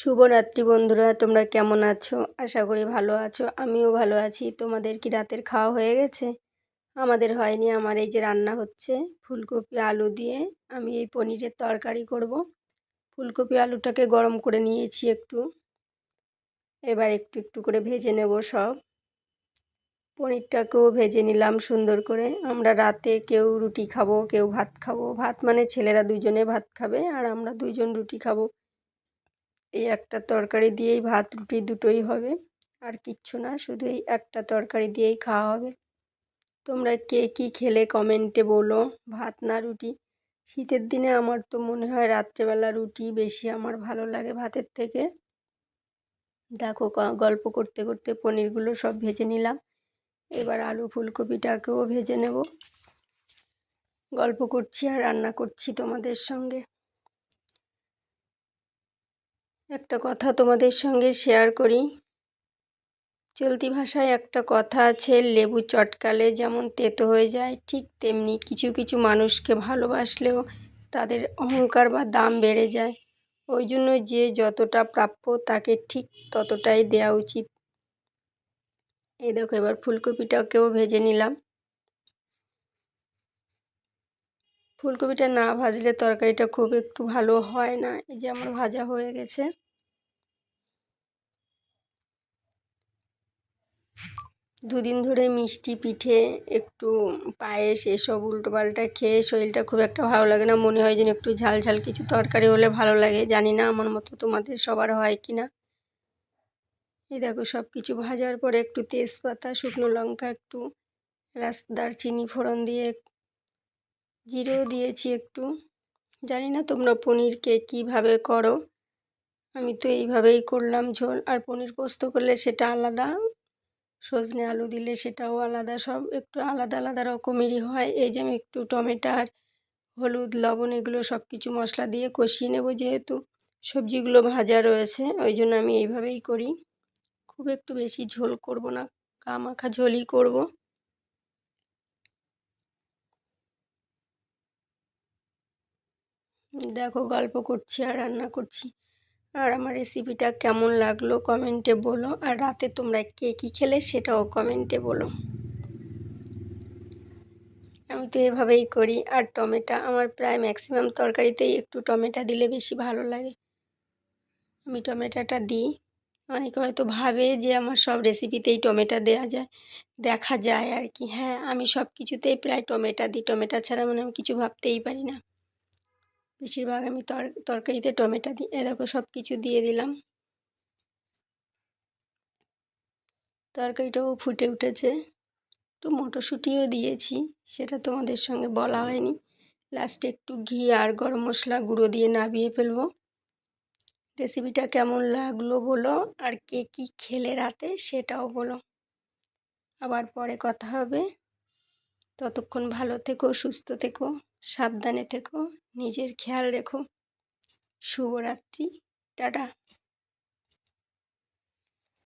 শুভরাত্রি বন্ধুরা, তোমরা কেমন আছো? আশা করি ভালো আছো। আমিও ভালো আছি। তোমাদের কি রাতের খাওয়া হয়ে গেছে? আমাদের হয়নি। আমার এই যে রান্না হচ্ছে ফুলকপি আলু দিয়ে। আমি এই পনিরের তরকারি করব। ফুলকপি আলুটাকে গরম করে নিয়েছি একটু। এবার একটু একটু করে ভেজে নেব সব। পনিরটাকেও ভেজে নিলাম সুন্দর করে। আমরা রাতে কেউ রুটি খাব, কেউ ভাত খাব। ভাত মানে ছেলেরা দুজনে ভাত খাবে আর আমরা দুজন রুটি খাব। এই একটা তরকারি দিয়েই ভাত, রুটি দুটোই হবে। আর কিচ্ছু না, শুধু এই একটা তরকারি দিয়েই খাওয়া হবে। তোমরা কে কী খেলে কমেন্টে বলো, ভাত না রুটি? শীতের দিনে আমার তো মনে হয় রাত্রেবেলা রুটি বেশি আমার ভালো লাগে ভাতের থেকে। দেখো গল্প করতে করতে পনিরগুলো সব ভেজে নিলাম। এবার আলু ফুলকপিটাকেও ভেজে নেব। গল্প করছি আর রান্না করছি তোমাদের সঙ্গে। একটা কথা তোমাদের সঙ্গে শেয়ার করি। চলতি ভাষায় একটা কথা আছে, লেবু চটকালে যেমন তেতো হয়ে যায়, ঠিক তেমনি কিছু কিছু মানুষকে ভালোবাসলেও তাদের অহংকার বা দাম বেড়ে যায়। ওই জন্য যে যতটা প্রাপ্য তাকে ঠিক ততটাই দেওয়া উচিত। এই দেখো এবার ফুলকপিটাকেও ভেজে নিলাম। ফুলকপিটা না ভাজলে তরকারিটা খুব একটু ভালো হয় না। এই যে আমার ভাজা হয়ে গেছে। দুদিন ধরে মিষ্টি পিঠে, একটু পায়েস, এসব উল্টোপাল্টা খেয়ে শরীরটা খুব একটা ভালো লাগে না। মনে হয় যেন একটু ঝাল ঝাল কিছু তরকারি হলে ভালো লাগে। জানি না আমার মতো তোমাদের সবার হয় কি না। এই দেখো সব কিছু ভাজার পরে একটু তেজপাতা, শুকনো লঙ্কা, একটু এলাচ দারচিনি ফোড়ন দিয়ে জিরেও দিয়েছি একটু। জানি না তোমরা পনিরকে কীভাবে করো। আমি তো এইভাবেই করলাম ঝোল। আর পনির পোস্ত করলে সেটা আলাদা, সজনে আলু দিলে সেটাও আলাদা। সব একটু আলাদা আলাদা রকমেরই হয়। এই যে আমি একটু টমেটার হলুদ, লবণ এগুলো সব কিছু মশলা দিয়ে কষিয়ে নেব যেহেতু সবজিগুলো ভাজা রয়েছে। ওই জন্য আমি এইভাবেই করি। খুব একটু বেশি ঝোল করব না। গা মাখা ঝোলই করব। দেখো গল্প করছি আর রান্না করছি। আর আমার রেসিপিটা কেমন লাগল কমেন্টে বলো। আর রাতে তোমরা কে কী খেলে সেটাও কমেন্টে বলো। আমি তো এভাবেই করি। আর টমেটো আমার প্রায় ম্যাক্সিমাম তরকারিতেই একটু টমেটো দিলে বেশি ভালো লাগে। আমি টমেটোটা দিই। অনেকে হয়তো ভাবে যে আমার সব রেসিপিতেই টমেটো দেওয়া যায়। দেখা যায় আর কি। হ্যাঁ আমি সব কিছুতেই প্রায় টমেটো দিই। টমেটো ছাড়া মানে আমি কিছু ভাবতেই পারি না। বেশিরভাগ আমি তর, তরকারিতে টমেটো দিই এ দেখো সব কিছু দিয়ে দিলাম। তরকারিটাও ফুটে উঠেছে। তো মটরশুঁটিও দিয়েছি, সেটা তোমাদের সঙ্গে বলা হয়নি। লাস্টে একটু ঘি আর গরম মশলা গুঁড়ো দিয়ে নাবিয়ে ফেলব। রেসিপিটা কেমন লাগল বলো? আর কে কী খেলে রাতে, সেটাও বলো। আবার পরে কথা হবে। ততক্ষণ ভালো থেকো, সুস্থ থেকো, সাবধানে থেকো। নিজের খেয়াল রেখো। শুভরাত্রি টাটা।